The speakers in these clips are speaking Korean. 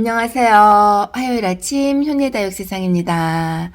안녕하세요. 화요일 아침 현예다육 세상입니다.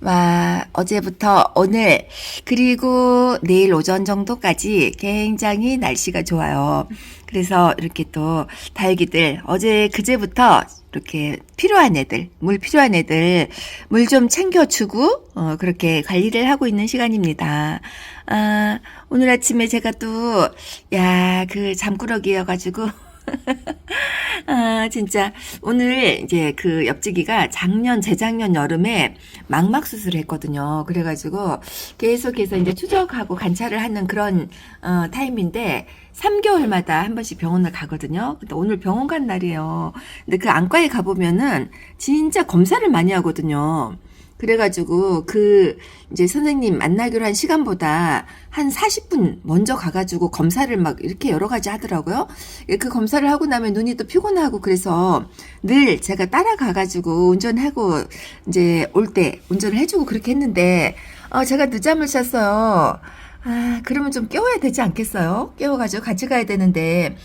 와, 어제부터 오늘, 그리고 내일 오전 정도까지 굉장히 날씨가 좋아요. 그래서 이렇게 또 다육이들, 어제 그제부터 이렇게 필요한 애들, 물 필요한 애들, 물 좀 챙겨주고, 어, 그렇게 관리를 하고 있는 시간입니다. 아, 오늘 아침에 제가 또, 야, 그 잠꾸러기여가지고, 아, 진짜. 오늘 이제 그 옆지기가 작년, 재작년 여름에 망막 수술을 했거든요. 그래가지고 계속해서 이제 추적하고 관찰을 하는 그런, 어, 타임인데 3개월마다 한 번씩 병원을 가거든요. 근데 오늘 병원 간 날이에요. 근데 그 안과에 가보면은 진짜 검사를 많이 하거든요. 그래가지고 그 이제 선생님 만나기로 한 시간보다 한 40분 먼저 가가지고 검사를 막 이렇게 여러 가지 하더라고요. 예, 그 검사를 하고 나면 눈이 또 피곤하고 그래서 늘 제가 따라가가지고 운전하고 이제 올 때 운전을 해주고 그렇게 했는데 어, 제가 늦잠을 잤어요. 아, 그러면 좀 깨워야 되지 않겠어요? 깨워가지고 같이 가야 되는데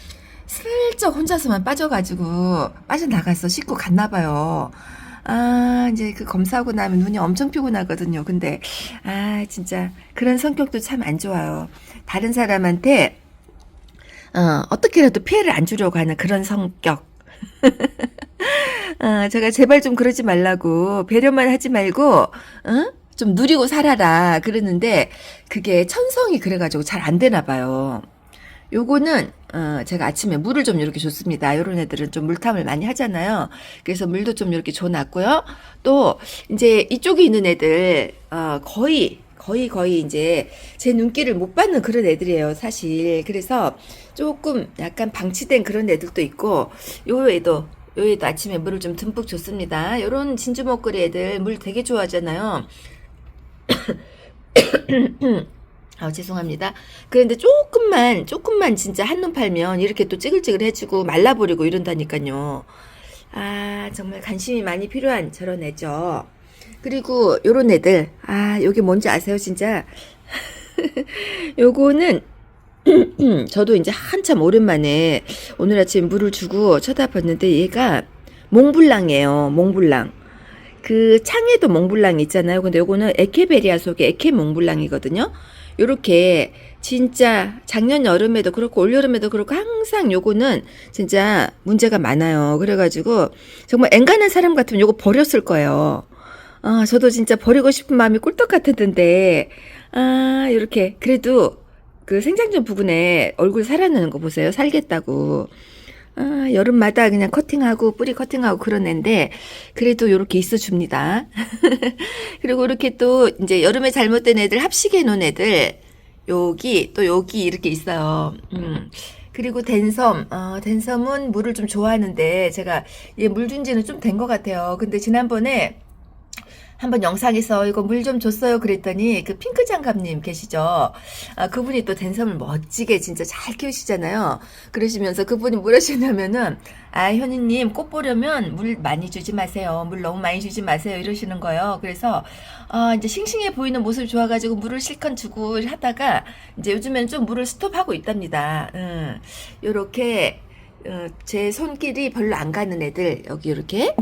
슬쩍 혼자서만 빠져가지고 빠져나가서 씻고 갔나 봐요. 아, 이제 그 검사하고 나면 눈이 엄청 피곤하거든요. 근데, 아, 진짜, 그런 성격도 참 안 좋아요. 다른 사람한테, 어, 어떻게라도 피해를 안 주려고 하는 그런 성격. 아, 제가 제발 좀 그러지 말라고, 배려만 하지 말고, 어? 좀 누리고 살아라. 그러는데, 그게 천성이 그래가지고 잘 안 되나 봐요. 요거는 어, 제가 아침에 물을 좀 이렇게 줬습니다. 요런 애들은 좀 물탐을 많이 하잖아요. 그래서 물도 좀 이렇게 줘놨고요. 또 이제 이쪽에 있는 애들 어, 거의 거의 거의 이제 제 눈길을 못 받는 그런 애들이에요, 사실. 그래서 조금 약간 방치된 그런 애들도 있고 요 애도 요 애도 아침에 물을 좀 듬뿍 줬습니다. 요런 진주 먹거리 애들 물 되게 좋아하잖아요. 아, 죄송합니다. 그런데 조금만, 조금만 진짜 한눈 팔면 이렇게 또 찌글찌글 해주고 말라버리고 이런다니까요. 아, 정말 관심이 많이 필요한 저런 애죠. 그리고 요런 애들. 아, 요게 뭔지 아세요, 진짜? 요거는 저도 이제 한참 오랜만에 오늘 아침 물을 주고 쳐다봤는데 얘가 몽블랑이에요. 몽블랑. 그 창에도 몽블랑 있잖아요. 근데 요거는 에케베리아 속의 에케 몽블랑이거든요. 요렇게 진짜 작년 여름에도 그렇고 올 여름에도 그렇고 항상 요거는 진짜 문제가 많아요. 그래가지고 정말 앵간한 사람 같으면 요거 버렸을 거예요. 아, 저도 진짜 버리고 싶은 마음이 꿀떡 같았는데, 아, 요렇게. 그래도 그 생장전 부근에 얼굴 살아나는 거 보세요. 살겠다고. 아, 여름마다 그냥 커팅하고 뿌리 커팅하고 그런 애인데 그래도 요렇게 있어 줍니다. 그리고 이렇게 또 이제 여름에 잘못된 애들 합식해 놓은 애들 여기 또 여기 이렇게 있어요. 음. 그리고 댄섬, 어, 댄섬은 물을 좀 좋아하는데 제가 얘 물 준 지는 좀 된 것 같아요. 근데 지난번에 한번 영상에서 이거 물 좀 줬어요 그랬더니 그 핑크 장갑님 계시죠? 아, 그분이 또 댄섬을 멋지게 진짜 잘 키우시잖아요. 그러시면서 그분이 뭐라시냐면은 아 현이님 꽃 보려면 물 많이 주지 마세요. 물 너무 많이 주지 마세요. 이러시는 거예요. 그래서 아 이제 싱싱해 보이는 모습이 좋아가지고 물을 실컷 주고 하다가 이제 요즘엔 좀 물을 스톱하고 있답니다. 음, 요렇게 어, 제 손길이 별로 안 가는 애들 여기 이렇게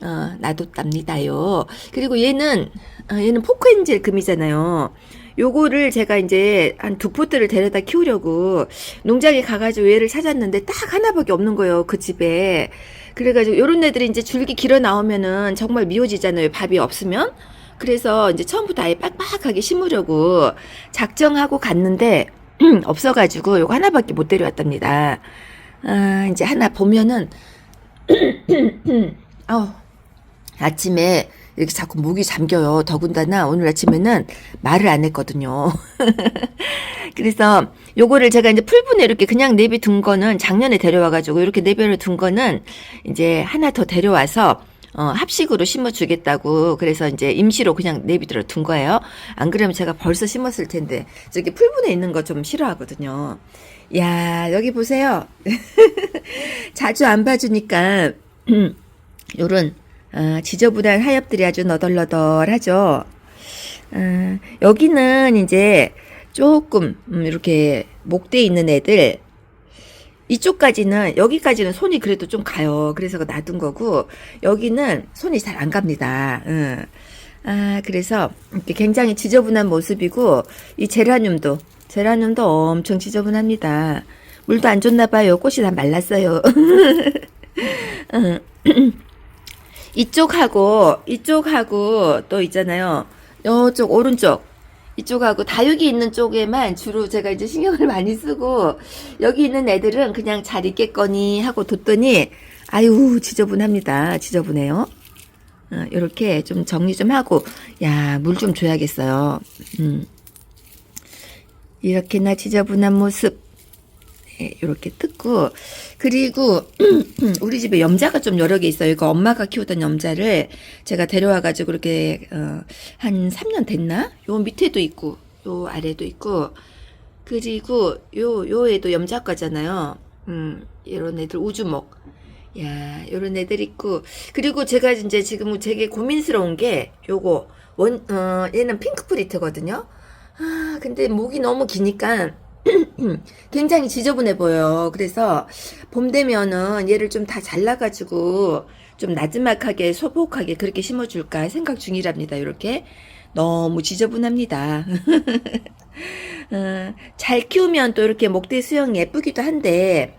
어, 놔뒀답니다요. 그리고 얘는 어, 얘는 포크엔젤 금이잖아요. 요거를 제가 이제 한 두 포트를 데려다 키우려고 농장에 가가지고 얘를 찾았는데 딱 하나밖에 없는 거예요. 그 집에. 그래가지고 요런 애들이 이제 줄기 길어 나오면은 정말 미워지잖아요. 밥이 없으면. 그래서 이제 처음부터 아예 빡빡하게 심으려고 작정하고 갔는데 없어가지고 요거 하나밖에 못 데려왔답니다. 아, 이제 하나 보면은, 어, 아침에 이렇게 자꾸 목이 잠겨요. 더군다나 오늘 아침에는 말을 안 했거든요. 그래서 요거를 제가 이제 풀분에 이렇게 그냥 내비 둔 거는 작년에 데려와가지고 이렇게 내비를 둔 거는 이제 하나 더 데려와서 어, 합식으로 심어주겠다고 그래서 이제 임시로 그냥 내비들어 둔 거예요. 안 그러면 제가 벌써 심었을 텐데 저기 풀분에 있는 거 좀 싫어하거든요. 야 여기 보세요. 자주 안 봐주니까 요런 어, 지저분한 하엽들이 아주 너덜너덜하죠. 어, 여기는 이제 조금 음, 이렇게 목대 있는 애들 이쪽까지는 여기까지는 손이 그래도 좀 가요. 그래서 놔둔 거고 여기는 손이 잘 안 갑니다. 응. 아 그래서 굉장히 지저분한 모습이고 이 제라늄도 제라늄도 엄청 지저분합니다. 물도 안 줬나 봐요. 꽃이 다 말랐어요. 응. 이쪽하고 이쪽하고 또 있잖아요. 이쪽 오른쪽 이쪽하고 다육이 있는 쪽에만 주로 제가 이제 신경을 많이 쓰고 여기 있는 애들은 그냥 잘 있겠거니 하고 뒀더니 아유 지저분합니다. 지저분해요. 어, 이렇게 좀 정리 좀 하고 야 물 좀 줘야겠어요. 음. 이렇게나 지저분한 모습 네, 이렇게 뜯고 그리고 우리 집에 염자가 좀 여러 개 있어요. 이거 엄마가 키우던 염자를 제가 데려와 가지고 이렇게 어, 한 3년 됐나? 요 밑에도 있고 요 아래도 있고 그리고 요 요에도 염자과잖아요. 음, 이런 애들 우주목. 야, 요런 애들 있고 그리고 제가 이제 지금 되게 고민스러운 게 요거 원 어, 얘는 핑크 프리트거든요. 아, 근데 목이 너무 기니까 굉장히 지저분해 보여요. 그래서 봄 되면은 얘를 좀 다 잘라가지고 좀 나지막하게 소복하게 그렇게 심어줄까 생각 중이랍니다. 이렇게 너무 지저분합니다. 어, 잘 키우면 또 이렇게 목대 수영 예쁘기도 한데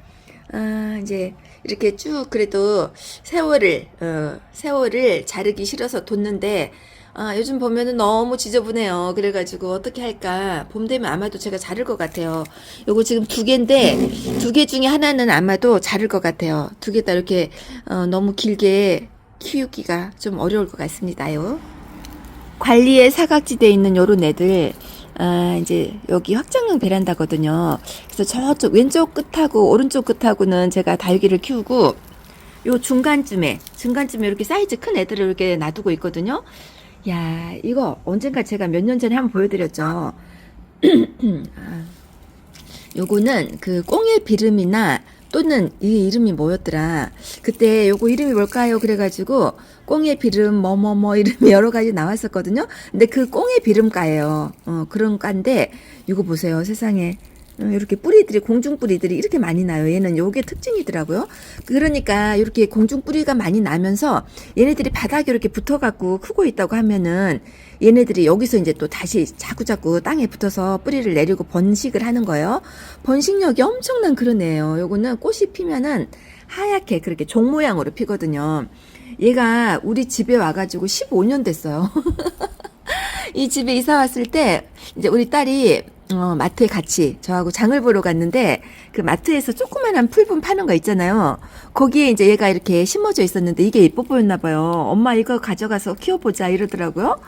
아, 이제 이렇게 쭉 그래도 세월을 어, 세월을 자르기 싫어서 뒀는데 아, 요즘 보면은 너무 지저분해요. 그래가지고 어떻게 할까? 봄 되면 아마도 제가 자를 것 같아요. 요거 지금 두 개인데 두 개 중에 하나는 아마도 자를 것 같아요. 두 개 다 이렇게 어, 너무 길게 키우기가 좀 어려울 것 같습니다요. 관리에 사각지대에 있는 요런 애들 아, 이제 여기 확장형 베란다거든요. 그래서 저쪽 왼쪽 끝하고 오른쪽 끝하고는 제가 다육이를 키우고 요 중간쯤에 중간쯤에 이렇게 사이즈 큰 애들을 이렇게 놔두고 있거든요. 야, 이거 언젠가 제가 몇 년 전에 한번 보여드렸죠. 아, 요거는 그 꽁의 비름이나 또는 이 이름이 뭐였더라. 그때 요거 이름이 뭘까요? 그래가지고 꽁의 비름 뭐뭐뭐 이름이 여러 가지 나왔었거든요. 근데 그 꽁의 비름가예요. 어, 그런 가인데 이거 보세요. 세상에. 어, 이렇게 뿌리들이 공중 뿌리들이 이렇게 많이 나요. 얘는 요게 특징이더라고요. 그러니까 이렇게 공중 뿌리가 많이 나면서 얘네들이 바닥에 이렇게 붙어갖고 크고 있다고 하면은 얘네들이 여기서 이제 또 다시 자꾸자꾸 땅에 붙어서 뿌리를 내리고 번식을 하는 거예요. 번식력이 엄청난 애예요. 요거는 꽃이 피면은 하얗게 그렇게 종 모양으로 피거든요. 얘가 우리 집에 와가지고 15년 됐어요. 이 집에 이사 왔을 때 이제 우리 딸이 어, 마트에 같이 저하고 장을 보러 갔는데 그 마트에서 조그만한 풀분 파는 거 있잖아요. 거기에 이제 얘가 이렇게 심어져 있었는데 이게 예뻐 보였나 봐요. 엄마 이거 가져가서 키워보자 이러더라고요.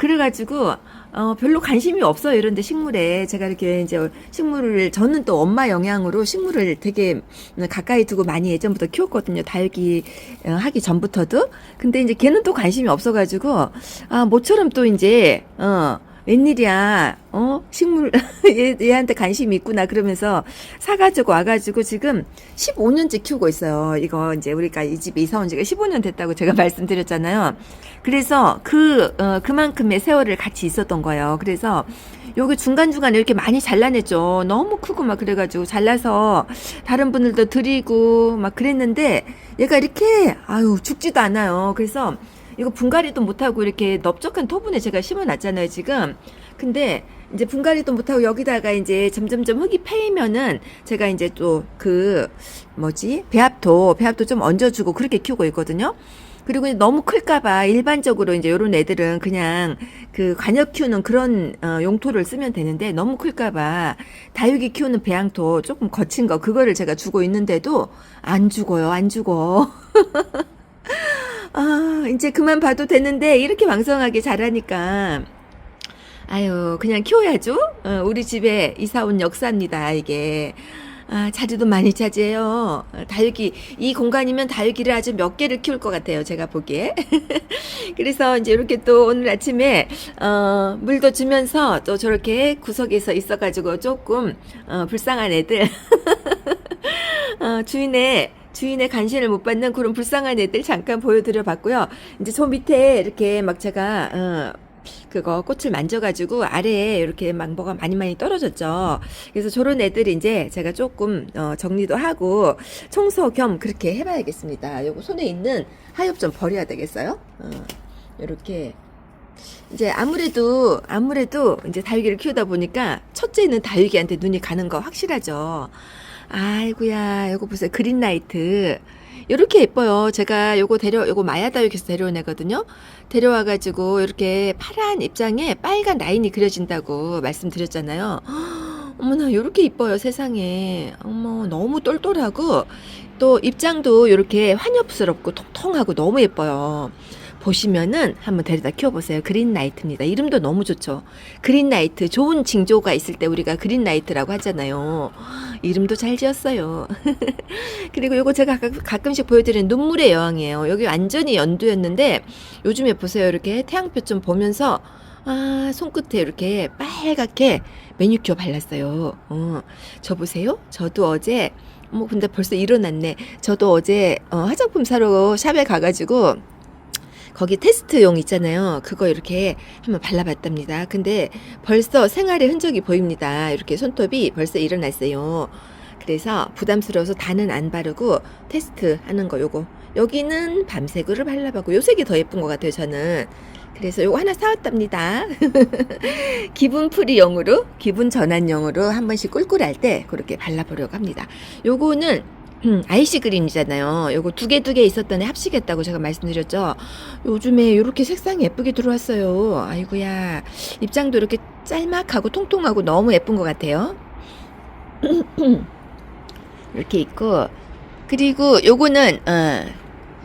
그래가지고 어, 별로 관심이 없어요. 이런데 식물에 제가 이렇게 이제 식물을 저는 또 엄마 영향으로 식물을 되게 가까이 두고 많이 예전부터 키웠거든요. 다육이 어, 하기 전부터도. 근데 이제 걔는 또 관심이 없어가지고 아 모처럼 또 이제 어. 웬일이야, 어? 식물, 얘, 얘한테 관심이 있구나. 그러면서 사가지고 와가지고 지금 15년째 키우고 있어요. 이거 이제 우리가 이 집에 이사 온 지가 15년 됐다고 제가 말씀드렸잖아요. 그래서 그, 어, 그만큼의 세월을 같이 있었던 거예요. 그래서 여기 중간중간에 이렇게 많이 잘라냈죠. 너무 크고 막 그래가지고 잘라서 다른 분들도 드리고 막 그랬는데 얘가 이렇게, 아유, 죽지도 않아요. 그래서 이거 분갈이도 못하고 이렇게 넓적한 토분에 제가 심어놨잖아요, 지금. 근데 이제 분갈이도 못하고 여기다가 이제 점점점 흙이 패이면은 제가 이제 또 그 뭐지 배합토 배합토 좀 얹어주고 그렇게 키우고 있거든요. 그리고 너무 클까봐 일반적으로 이제 요런 애들은 그냥 그 관엽 키우는 그런 어, 용토를 쓰면 되는데 너무 클까봐 다육이 키우는 배양토 조금 거친 거 그거를 제가 주고 있는데도 안 죽어요, 안 죽어. 아, 이제 그만 봐도 되는데 이렇게 왕성하게 자라니까 아유, 그냥 키워야죠. 어, 우리 집에 이사 온 역사입니다, 이게. 아, 자리도 많이 차지해요. 어, 다육이, 이 공간이면 다육이를 아주 몇 개를 키울 것 같아요, 제가 보기에. 그래서 이제 이렇게 또 오늘 아침에, 어, 물도 주면서 또 저렇게 구석에서 있어가지고 조금, 어, 불쌍한 애들. 어, 주인의 주인의 간신을 못 받는 그런 불쌍한 애들 잠깐 보여드려 봤고요. 이제 저 밑에 이렇게 막 제가 어, 그거 꽃을 만져가지고 아래에 이렇게 막 뭐가 많이 많이 떨어졌죠. 그래서 저런 애들 이제 제가 조금 어, 정리도 하고 청소 겸 그렇게 해봐야겠습니다. 요거 손에 있는 하엽 좀 버려야 되겠어요. 어, 이렇게 이제 아무래도 아무래도 이제 다육이를 키우다 보니까 첫째는 다육이한테 눈이 가는 거 확실하죠. 아이고야, 요거 보세요. 그린라이트. 요렇게 예뻐요. 제가 요거 데려, 요거 마야다육에서 데려온 애거든요. 데려와 가지고 이렇게 파란 입장에 빨간 라인이 그려진다고 말씀드렸잖아요. 어머나, 요렇게 이뻐요. 세상에. 어머, 너무 똘똘하고 또 입장도 요렇게 환엽스럽고 통통하고 너무 예뻐요. 보시면은 한번 데려다 키워보세요. 그린라이트입니다. 이름도 너무 좋죠. 그린라이트. 좋은 징조가 있을 때 우리가 그린라이트라고 하잖아요. 이름도 잘 지었어요. 그리고 요거 제가 가끔- 가끔씩 보여드리는 눈물의 여왕이에요. 여기 완전히 연두였는데 요즘에 보세요. 이렇게 태양볕 좀 보면서 아, 손끝에 이렇게 빨갛게 매니큐어 발랐어요. 어, 저 보세요. 저도 어제, 뭐, 근데 벌써 일어났네. 저도 어제, 어, 화장품 사러 샵에 가가지고, 거기 테스트용 있잖아요. 그거 이렇게 한번 발라봤답니다. 근데 벌써 생활의 흔적이 보입니다. 이렇게 손톱이 벌써 일어났어요. 그래서 부담스러워서 다는 안 바르고 테스트 하는 거 요거. 여기는 밤색으로 발라봤고 요 색이 더 예쁜 것 같아요. 저는. 그래서 요거 하나 사왔답니다. 기분 풀이용으로, 기분 전환용으로 한 번씩 꿀꿀할 때 그렇게 발라보려고 합니다. 요거는 음, 아이시 그린이잖아요. 요거 두 개 두 개 있었던 애 합치겠다고 제가 말씀드렸죠. 요즘에 이렇게 색상이 예쁘게 들어왔어요. 아이고야. 입장도 이렇게 짤막하고 통통하고 너무 예쁜 것 같아요. 이렇게 있고. 그리고 요거는, 어,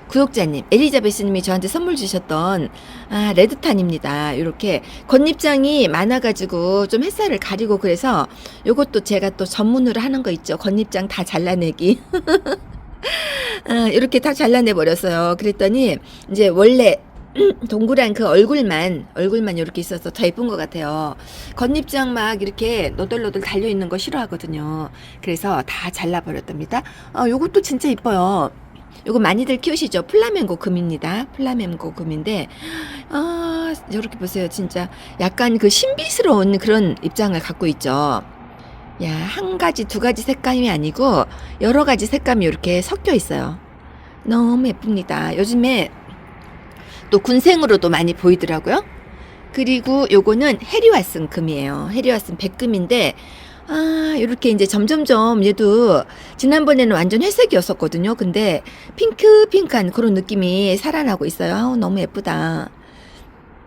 구독자님, 엘리자베스님이 저한테 선물 주셨던, 아, 레드탄입니다. 이렇게 겉잎장이 많아가지고 좀 햇살을 가리고 그래서 요것도 제가 또 전문으로 하는 거 있죠. 겉잎장 다 잘라내기. 아, 이렇게 다 잘라내 버렸어요. 그랬더니 이제 원래 동그란 그 얼굴만 얼굴만 이렇게 있어서 더 예쁜 것 같아요. 겉잎장 막 이렇게 너덜너덜 달려 있는 거 싫어하거든요. 그래서 다 잘라 버렸답니다. 아, 요것도 진짜 이뻐요. 요거 많이들 키우시죠? 플라멩고 금입니다. 플라멩고 금인데 아, 이렇게 보세요. 진짜 약간 그 신비스러운 그런 입장을 갖고 있죠. 야, 한 가지, 두 가지 색감이 아니고 여러 가지 색감이 이렇게 섞여 있어요. 너무 예쁩니다. 요즘에 또 군생으로도 많이 보이더라고요. 그리고 요거는 해리와슨 금이에요. 해리와슨 백금인데 아, 이렇게 이제 점점점 얘도 지난번에는 완전 회색이었었거든요. 근데 핑크핑크한 그런 느낌이 살아나고 있어요. 아우, 너무 예쁘다.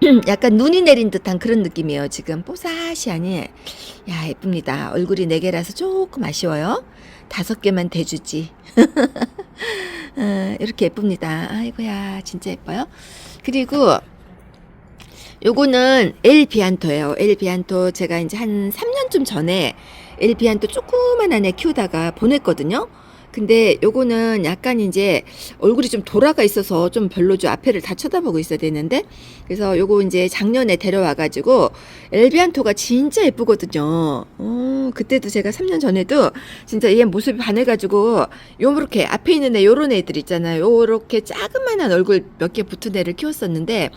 약간 눈이 내린 듯한 그런 느낌이에요. 지금 뽀사시하니. 야, 예쁩니다. 얼굴이 네 개라서 조금 아쉬워요. 다섯 개만 대주지. 어, 이렇게 예쁩니다. 아이고야, 진짜 예뻐요. 그리고 요거는 엘 비안토예요. 엘 비안토 제가 이제 한 3년쯤 전에 엘 비안토 조그만한 애 키우다가 보냈거든요. 근데 요거는 약간 이제 얼굴이 좀 돌아가 있어서 좀 별로죠. 앞에를 다 쳐다보고 있어야 되는데. 그래서 요거 이제 작년에 데려와가지고 엘비안토가 진짜 예쁘거든요. 어, 그때도 제가 3년 전에도 진짜 얘 모습이 반해가지고 요렇게 앞에 있는 애 요런 애들 있잖아요. 요렇게 작은만한 얼굴 몇 개 붙은 애를 키웠었는데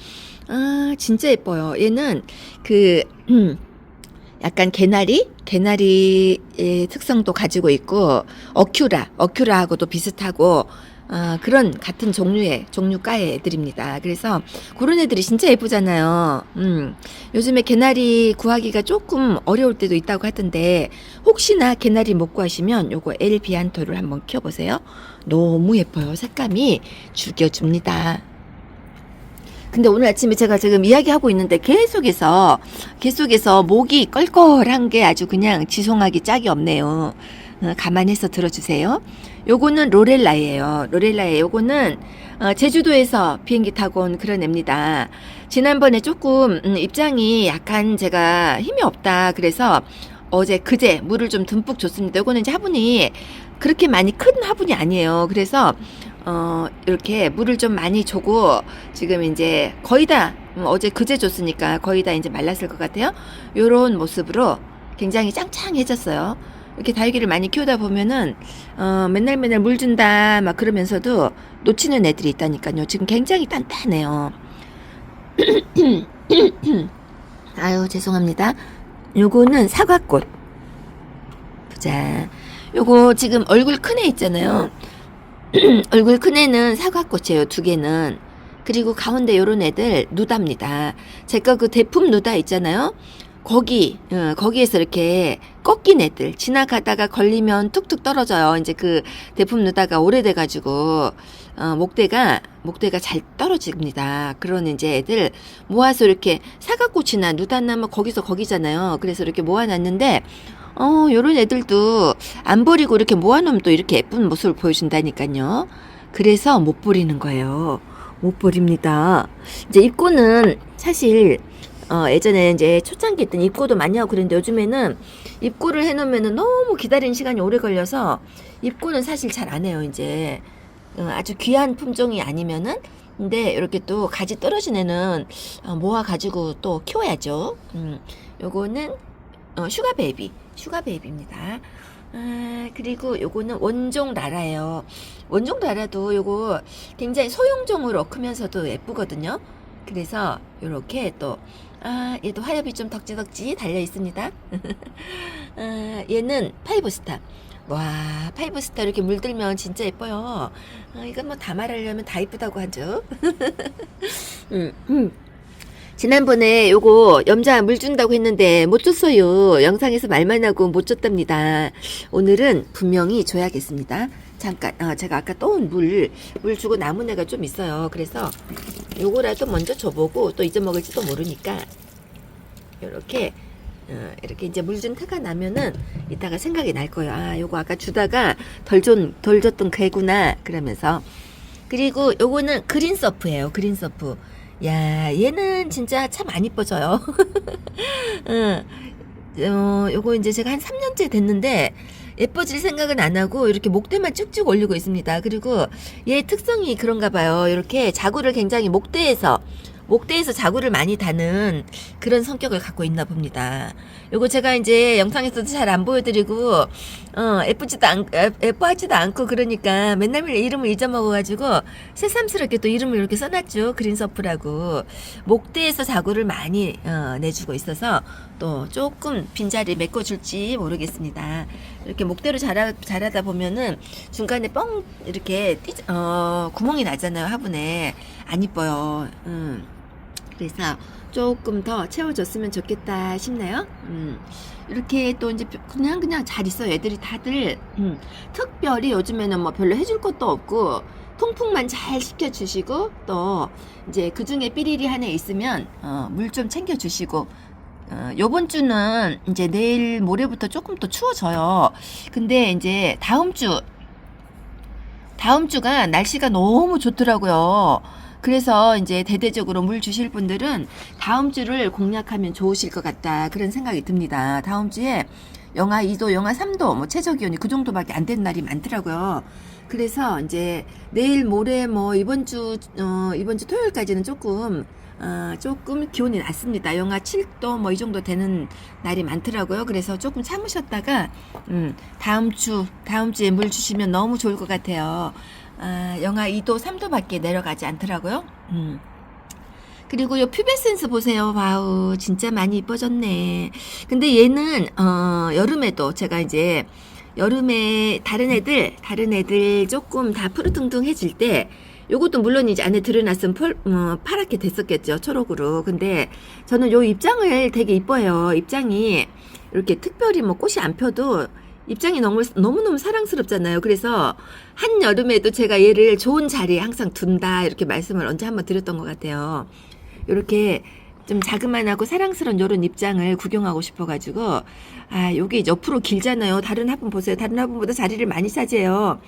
아 진짜 예뻐요. 얘는 그 음, 약간 개나리 개나리의 특성도 가지고 있고 어큐라 어큐라하고도 비슷하고 아, 그런 같은 종류의 종류과의 애들입니다. 그래서 그런 애들이 진짜 예쁘잖아요. 음, 요즘에 개나리 구하기가 조금 어려울 때도 있다고 하던데 혹시나 개나리 못 구하시면 요거 엘비안토를 한번 키워 보세요. 너무 예뻐요. 색감이 죽여 줍니다. 근데 오늘 아침에 제가 지금 이야기하고 있는데 계속해서 계속해서 목이 껄껄한 게 아주 그냥 지송하기 짝이 없네요. 어, 가만해서 들어주세요. 요거는 로렐라예요. 로렐라예 요거는 어, 제주도에서 비행기 타고 온 그런 애입니다. 지난번에 조금 음, 입장이 약간 제가 힘이 없다 그래서 어제 그제 물을 좀 듬뿍 줬습니다. 요거는 이제 화분이 그렇게 많이 큰 화분이 아니에요. 그래서 어, 이렇게 물을 좀 많이 주고 지금 이제 거의 다 음, 어제 그제 줬으니까 거의 다 이제 말랐을 것 같아요. 요런 모습으로 굉장히 짱짱해졌어요. 이렇게 다육이를 많이 키우다 보면은 어, 맨날 맨날 물 준다 막 그러면서도 놓치는 애들이 있다니까요. 지금 굉장히 단단해요. 아유, 죄송합니다. 요거는 사과꽃. 보자. 요거 지금 얼굴 큰 애 있잖아요. 얼굴 큰 애는 사과꽃이에요, 두 개는. 그리고 가운데 요런 애들 누다입니다. 제가 그 대품 누다 있잖아요. 거기, 어, 거기에서 이렇게 꺾인 애들, 지나가다가 걸리면 툭툭 떨어져요. 이제 그 대품 누다가 오래돼가지고, 어, 목대가, 목대가 잘 떨어집니다. 그런 이제 애들 모아서 이렇게 사과꽃이나 누다나면 거기서 거기잖아요. 그래서 이렇게 모아놨는데, 어, 요런 애들도 안 버리고 이렇게 모아놓으면 또 이렇게 예쁜 모습을 보여준다니까요. 그래서 못 버리는 거예요. 못 버립니다. 이제 입고는 사실 어, 예전에 이제 초창기 때는 입고도 많이 하고 그랬는데 요즘에는 입고를 해놓으면 너무 기다리는 시간이 오래 걸려서 입고는 사실 잘 안 해요, 이제. 어, 아주 귀한 품종이 아니면은. 근데 이렇게 또 가지 떨어진 애는 어, 모아가지고 또 키워야죠. 음, 요거는 어, 슈가 베이비. 슈가 베이비입니다. 아, 그리고 요거는 원종 라라예요. 원종 라라도 요거 굉장히 소형종으로 크면서도 예쁘거든요. 그래서 요렇게 또 아, 얘도 화엽이 좀 덕지덕지 달려 있습니다. 아, 얘는 파이브스타. 와, 파이브스타 이렇게 물들면 진짜 예뻐요. 아, 이건 뭐 다 말하려면 다 이쁘다고 하죠. 음, 음. 지난번에 요거 염자 물 준다고 했는데 못 줬어요. 영상에서 말만 하고 못 줬답니다. 오늘은 분명히 줘야겠습니다. 잠깐, 어, 제가 아까 떠온 물, 물 주고 남은 애가 좀 있어요. 그래서 요거라도 먼저 줘보고 또 잊어먹을지도 모르니까 요렇게 어, 이렇게 이제 물 준 태가 나면은 이따가 생각이 날 거예요. 아, 요거 아까 주다가 덜 준, 덜 줬던 개구나. 그러면서. 그리고 요거는 그린 서프예요. 그린 서프. 야, 얘는 진짜 참 안 이뻐져요. 응. 어, 요거 이제 제가 한 3년째 됐는데, 예뻐질 생각은 안 하고, 이렇게 목대만 쭉쭉 올리고 있습니다. 그리고 얘 특성이 그런가 봐요. 이렇게 자구를 굉장히 목대에서, 목대에서 자구를 많이 다는 그런 성격을 갖고 있나 봅니다. 요거 제가 이제 영상에서도 잘 안 보여드리고, 어, 예쁘지도 않, 예- 예뻐하지도 않고 그러니까 맨날 이름을 잊어먹어가지고 새삼스럽게 또 이름을 이렇게 써놨죠. 그린서프라고. 목대에서 자구를 많이, 어, 내주고 있어서 또 조금 빈자리 메꿔줄지 모르겠습니다. 이렇게 목대로 자라, 자라다 보면은 중간에 뻥, 이렇게 띠, 어, 구멍이 나잖아요. 화분에. 안 이뻐요. 음. 그래서 조금 더 채워줬으면 좋겠다 싶네요. 음. 이렇게 또 이제 그냥 그냥 잘 있어요. 애들이 다들 음. 특별히 요즘에는 뭐 별로 해줄 것도 없고 통풍만 잘 시켜주시고 또 이제 그 중에 삐리리 하나 있으면 어, 물 좀 챙겨주시고 어, 요번 주는 이제 내일 모레부터 조금 더 추워져요. 근데 이제 다음 주 다음 주가 날씨가 너무 좋더라고요. 그래서 이제 대대적으로 물 주실 분들은 다음 주를 공략하면 좋으실 것 같다. 그런 생각이 듭니다. 다음 주에 영하 2도, 영하 3도, 뭐 최저 기온이 그 정도밖에 안 된 날이 많더라고요. 그래서 이제 내일 모레 뭐 이번 주, 어, 이번 주 토요일까지는 조금 어, 조금 기온이 낮습니다. 영하 7도 뭐 이 정도 되는 날이 많더라고요. 그래서 조금 참으셨다가 음, 다음 주 다음 주에 물 주시면 너무 좋을 것 같아요. 아, 영하 2도 3도밖에 내려가지 않더라고요. 음. 그리고 요 퓨베센스 보세요. 와우, 진짜 많이 이뻐졌네. 근데 얘는 어, 여름에도 제가 이제 여름에 다른 애들 다른 애들 조금 다 푸르퉁퉁해질 때 요것도 물론 이제 안에 들여놨으면 펄, 어, 파랗게 됐었겠죠 초록으로 근데 저는 요 입장을 되게 이뻐해요 입장이 이렇게 특별히 뭐 꽃이 안 펴도 입장이 너무 너무너무 사랑스럽잖아요. 그래서 한 여름에도 제가 얘를 좋은 자리에 항상 둔다 이렇게 말씀을 언제 한번 드렸던 것 같아요. 이렇게 좀 자그만하고 사랑스러운 요런 입장을 구경하고 싶어가지고 아 요게 옆으로 길잖아요. 다른 화분 보세요. 다른 화분보다 자리를 많이 차지해요.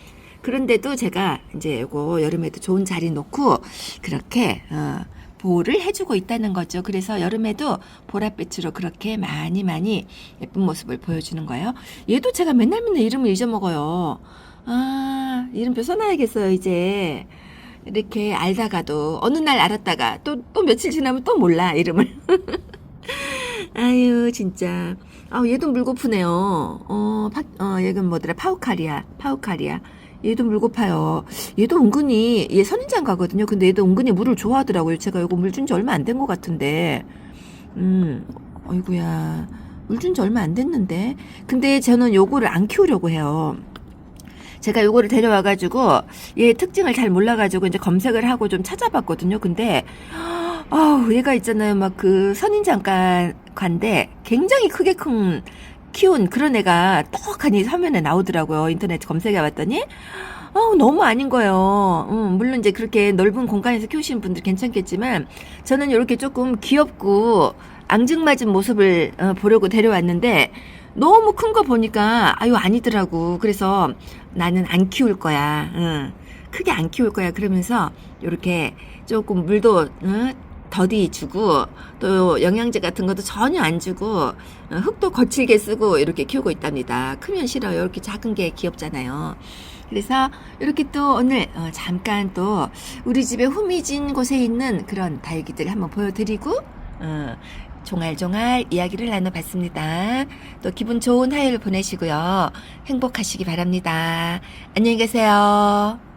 그런데도 제가 이제 요거 여름에도 좋은 자리 놓고 그렇게 어, 보호를 해주고 있다는 거죠. 그래서 여름에도 보랏빛으로 그렇게 많이 많이 예쁜 모습을 보여주는 거예요. 얘도 제가 맨날 맨날 이름을 잊어먹어요. 아 이름표 써놔야겠어요 이제. 이렇게 알다가도 어느 날 알았다가 또 또 며칠 지나면 또 몰라 이름을. 아유 진짜. 아 얘도 물고프네요. 어, 파, 어 얘는 뭐더라 파우카리아, 파우카리아. 얘도 물 고 파요. 얘도 은근히 얘 선인장 가거든요. 근데 얘도 은근히 물을 좋아하더라고요. 제가 이거 물 준 지 얼마 안 된 것 같은데. 음, 어이구야. 물 준 지 얼마 안 됐는데. 근데 저는 요거를 안 키우려고 해요. 제가 요거를 데려와가지고 얘 특징을 잘 몰라가지고 이제 검색을 하고 좀 찾아봤거든요. 근데 아우 얘가 있잖아요. 막 그 선인장관 관데 굉장히 크게 큰 키운 그런 애가 떡하니 화면에 나오더라고요. 인터넷 검색해 봤더니 어, 너무 아닌 거예요. 음, 물론 이제 그렇게 넓은 공간에서 키우시는 분들 괜찮겠지만 저는 이렇게 조금 귀엽고 앙증맞은 모습을 어, 보려고 데려왔는데 너무 큰 거 보니까 아유 아니더라고. 그래서 나는 안 키울 거야. 응. 크게 안 키울 거야. 그러면서 이렇게 조금 물도 응? 더디 주고 또 영양제 같은 것도 전혀 안 주고 어, 흙도 거칠게 쓰고 이렇게 키우고 있답니다. 크면 싫어요. 이렇게 작은 게 귀엽잖아요. 그래서 이렇게 또 오늘 어, 잠깐 또 우리 집에 후미진 곳에 있는 그런 다육이들 한번 보여드리고 어, 종알종알 이야기를 나눠봤습니다. 또 기분 좋은 화요일 보내시고요. 행복하시기 바랍니다. 안녕히 계세요.